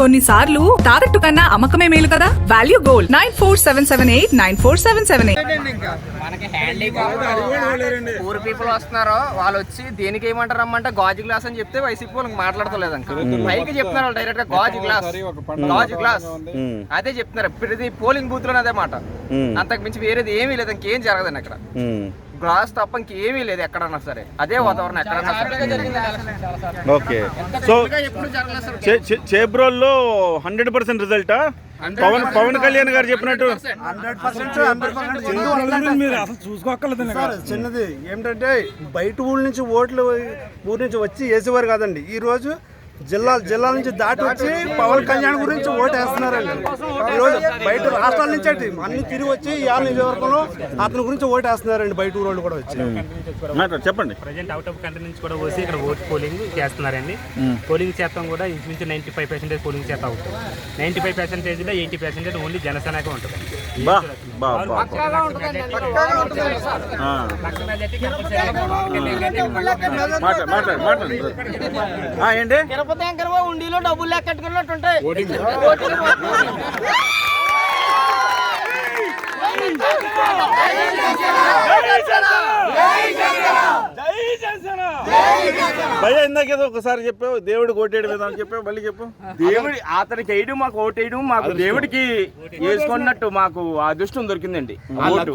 కొన్నిసార్లు తాకట్టు కన్నా అమ్మకమే మేలు కదా? Value gold nine four seven seven eight nine four seven seven eight మనకి హ్యాండీ పూర్ పీపుల్ వస్తున్నారు. వాళ్ళు వచ్చి దేనికి ఏమంటారు రమ్మంటే గాజు గ్లాస్ అని చెప్తే వైసీపీ వాళ్ళకి మాట్లాడతలేదు అంక పైకి చెప్తున్నారు వాళ్ళు డైరెక్ట్గా గాజు గ్లాస్ గాజు గ్లాస్ అదే చెప్తున్నారు. ప్రతి పోలింగ్ బూత్లోనే అదే మాట. అంతకు మించి వేరేది ఏమీ లేదు. ఇంకేం జరగదండి అక్కడ. గ్లాస్ తప్ప ఇంకేమీ లేదు ఎక్కడన్నా సరే. అదే వాతావరణం ఎక్కడన్నా సరే. ఓకే. సో చేబ్రోల్లో హండ్రెడ్ పర్సెంట్ రిజల్టా? పవన్ పవన్ కళ్యాణ్ గారు చెప్పినట్టు. సార్ చిన్నది ఏమిటంటే బయట ఊళ్ళ నుంచి ఓట్లు ఊరి నుంచి వచ్చి వేసేవారు కాదండి. ఈ రోజు జిల్లా జిల్లా నుంచి దాటి వచ్చి పవన్ కళ్యాణ్ గురించి ఓటు వేస్తున్నారండి ఈ రోజు బయట రాష్ట్రాల నుంచి అటు అన్ని తిరిగి వచ్చి యాభై నియోజకవర్గంలో అతని గురించి ఓటు వేస్తున్నారండి బయట ఊరోళ్ళు కూడా వచ్చి. చెప్పండి. ప్రజెంట్ అవుట్ ఆఫ్ కంట్రీ నుంచి కూడా వచ్చి ఇక్కడ ఓట్ పోలింగ్ చేస్తున్నారండి. పోలింగ్ శాతం కూడా ఇంచుమించు నైంటీ ఫైవ్ పర్సెంటేజ్ పోలింగ్ శాతం అవుతుంది. నైంటీ ఫైవ్ పర్సెంటేజ్లో ఎయిటీ పర్సెంటేజ్ ఓన్లీ జనసేనకే ఉంటుంది. ఏంటి? తిరుపతి వెంకరబాబు ఉండిలో డబ్బులు లెక్కట్టుకున్నట్టు ఉంటాయి. భయ ఇందాక ఏదో ఒకసారి చెప్పావు దేవుడు కొట్టేడు విధానం చెప్పావు మళ్ళీ చెప్పు. దేవుడి అతనికి వేయడం మాకు ఓటేయడం మాకు దేవుడికి వేసుకున్నట్టు మాకు ఆ అదృష్టం దొరికిందండి.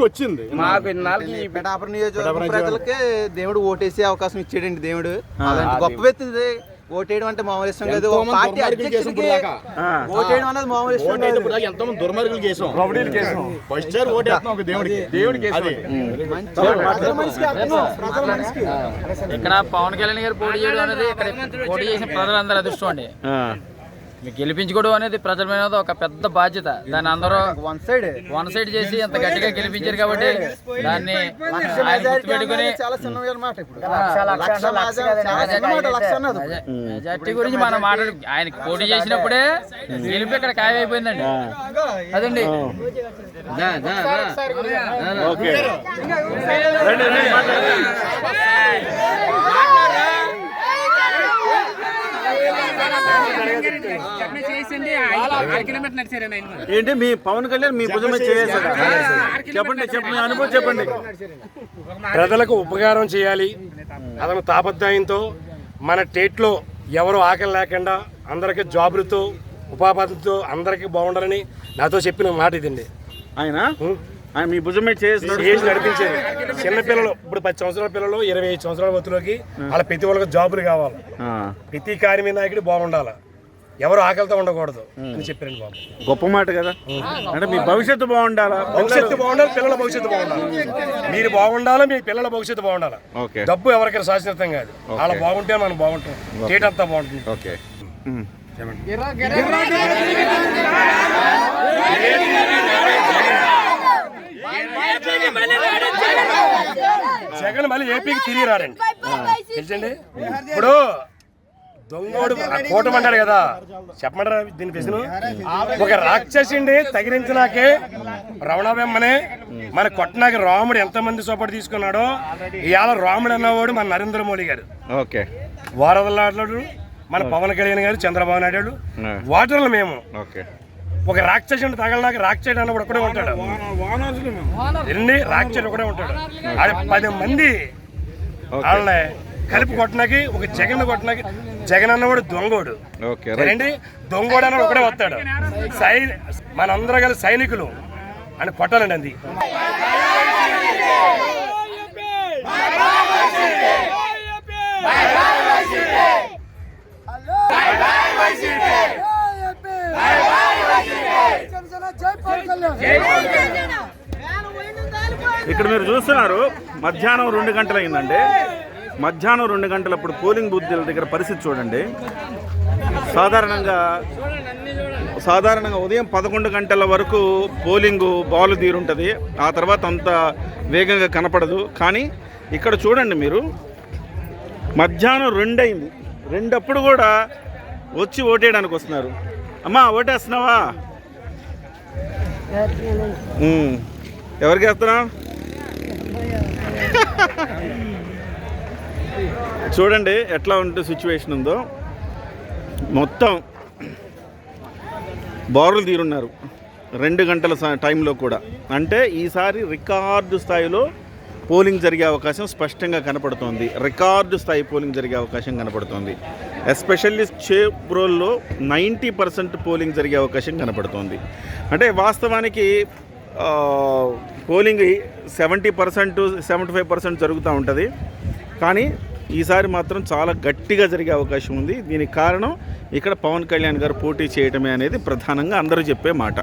వచ్చింది. మాకు ఇన్నాళ్ళకి పిఠాపురం నియోజకవర్గం ప్రజలకే దేవుడు ఓటేసే అవకాశం ఇచ్చాడండి దేవుడు. అలాంటి గొప్ప వ్యక్తి. ఓటేయడం అంటే మామూలు ఇష్టం కాదు ఒక పార్టీ అధ్యక్షుడికి ఓటేయడం అనేది మామూలు ఇష్టం కాదు ఎంతో మంది దుర్మార్గులు చేసాం. రౌడీలు చేసాం. ఫస్ట్ సార్ ఒక దేవుడికి. దేవుడికి మనిషికి ఇక్కడ పవన్ కళ్యాణ్ గారు పోటీ చేయడం అనేది ఇక్కడ పోటీ చేసిన ప్రజలందరూ అదృష్టం అండి. గెలిపించుకోవడం అనేది ప్రజల మీద ఒక పెద్ద బాధ్యత. దాన్ని అందరూ వన్ సైడ్ వన్ సైడ్ చేసి ఎంత గట్టిగా గెలిపించారు కాబట్టి దాన్ని ఆయన మెజారిటీ గురించి మనం మాట్లాడు ఆయన పోటీ చేసినప్పుడే గెలిపి ఇక్కడ ఖాయమైపోయిందండి అదండి. ఓకే రండి రండి మాట్లాడండి ఏంటి మీ పవన్ కళ్యాణ్ మీ భుజమే చేసాడు చెప్పండి చెప్పండి. అనుభవం చెప్పండి. ప్రజలకు ఉపకారం చేయాలి. అతను తాపత్రయంతో మన స్టేట్లో ఎవరు ఆకలి లేకుండా అందరికీ జాబులతో ఉపాధితో అందరికీ బాగుండాలని నాతో చెప్పిన మాట ఇదండి. ఆయన? ఆయన మీ భుజమే చేసి నడిపించేది చిన్న పిల్లలు ఇప్పుడు పది సంవత్సరాల పిల్లలు ఇరవై ఐదు సంవత్సరాల వత్తులోకి వాళ్ళ ప్రతి వాళ్ళకి జాబులు కావాలి. ఆ, ప్రతి కార్మిక నాయకుడు బాగుండాలి. ఎవరు ఆకలితో ఉండకూడదు అని చెప్పారండి బాబు. గొప్ప మాట కదా. అంటే మీ భవిష్యత్తు బాగుండాలా? భవిష్యత్తు బాగుండాలి పిల్లల భవిష్యత్తు బాగుండాలి. మీరు బాగుండాలి మీ పిల్లల భవిష్యత్తు బాగుండాలి? ఓకే. డబ్బు ఎవరికైనా శాశ్వతం కాదు. వాళ్ళ బాగుంటే మనం బాగుంటాం. స్టేట్ అంతా బాగుంటుంది. ఓకే. జగన్ మళ్ళీ ఏపీకి తిరిగి రాడండి. తెలుసండి ఇప్పుడు దొంగోడు ఆ కూటమి అంటాడు కదా. చెప్పమంటారా దీని ప్రశ్న ఒక రాక్షసిండి తగిలించినాకే రవణబెమ్మనే మన కొట్టనాకి రాముడు ఎంతమంది సోపడి తీసుకున్నాడో ఇవాళ రాముడు అన్నవాడు మన నరేంద్ర మోడీ గారు ఓకే. వారదలాడు మన పవన్ కళ్యాణ్ గారు చంద్రబాబు నాయుడు వాటర్లు మేము. ఓకే. ఒక రాక్షసుని తగలనాక రాక్షసుడు అన్నప్పుడు ఒకడే ఉంటాడు. ఎన్ని రాక్షసుడు ఒకడే ఉంటాడు. అది పది మంది వాళ్ళని కలిపి కొట్టనాకి ఒక జగన్ కొట్టనాకి జగన్ అన్నవాడు దొంగోడు. ఓకే రైట్ ఏంటి దొంగోడు అన్నవాడు ఒకడే వస్తాడు. సై మనందరం కలిసి సైనికులు అని కొట్టాలండి అది. ఇక్కడ మీరు చూస్తున్నారు మధ్యాహ్నం రెండు గంటలు అయిందండి మధ్యాహ్నం రెండు గంటలప్పుడు పోలింగ్ బూత్ల దగ్గర పరిస్థితి చూడండి. సాధారణంగా సాధారణంగా ఉదయం పదకొండు గంటల వరకు పోలింగ్ బాలు తీరుంటుంది. ఆ తర్వాత అంత వేగంగా కనపడదు. కానీ ఇక్కడ చూడండి మీరు మధ్యాహ్నం రెండు అయింది రెండప్పుడు కూడా వచ్చి ఓటేయడానికి వస్తున్నారు. అమ్మా ఓటేస్తున్నావా. ఎవరికి వేస్తున్నావు? చూడండి ఎట్లా ఉంటే సిచ్యువేషన్ ఉందో. మొత్తం బారులు తీరున్నారు. రెండు గంటల టైంలో కూడా. అంటే ఈసారి రికార్డు స్థాయిలో పోలింగ్ జరిగే అవకాశం స్పష్టంగా కనపడుతోంది. రికార్డు స్థాయి పోలింగ్ జరిగే అవకాశం కనపడుతోంది. ఎస్పెషల్లీ చేబ్రోల్లో నైంటీ పర్సెంట్ పోలింగ్ జరిగే అవకాశం కనపడుతోంది. అంటే వాస్తవానికి polling seventy percent seventy five percent జరుగుతూ ఉంటుంది. కానీ ఈసారి మాత్రం చాలా గట్టిగా జరిగే అవకాశం ఉంది. దీనికి కారణం ఇక్కడ పవన్ కళ్యాణ్ గారు పోటీ చేయటమే అనేది ప్రధానంగా అందరూ చెప్పే మాట.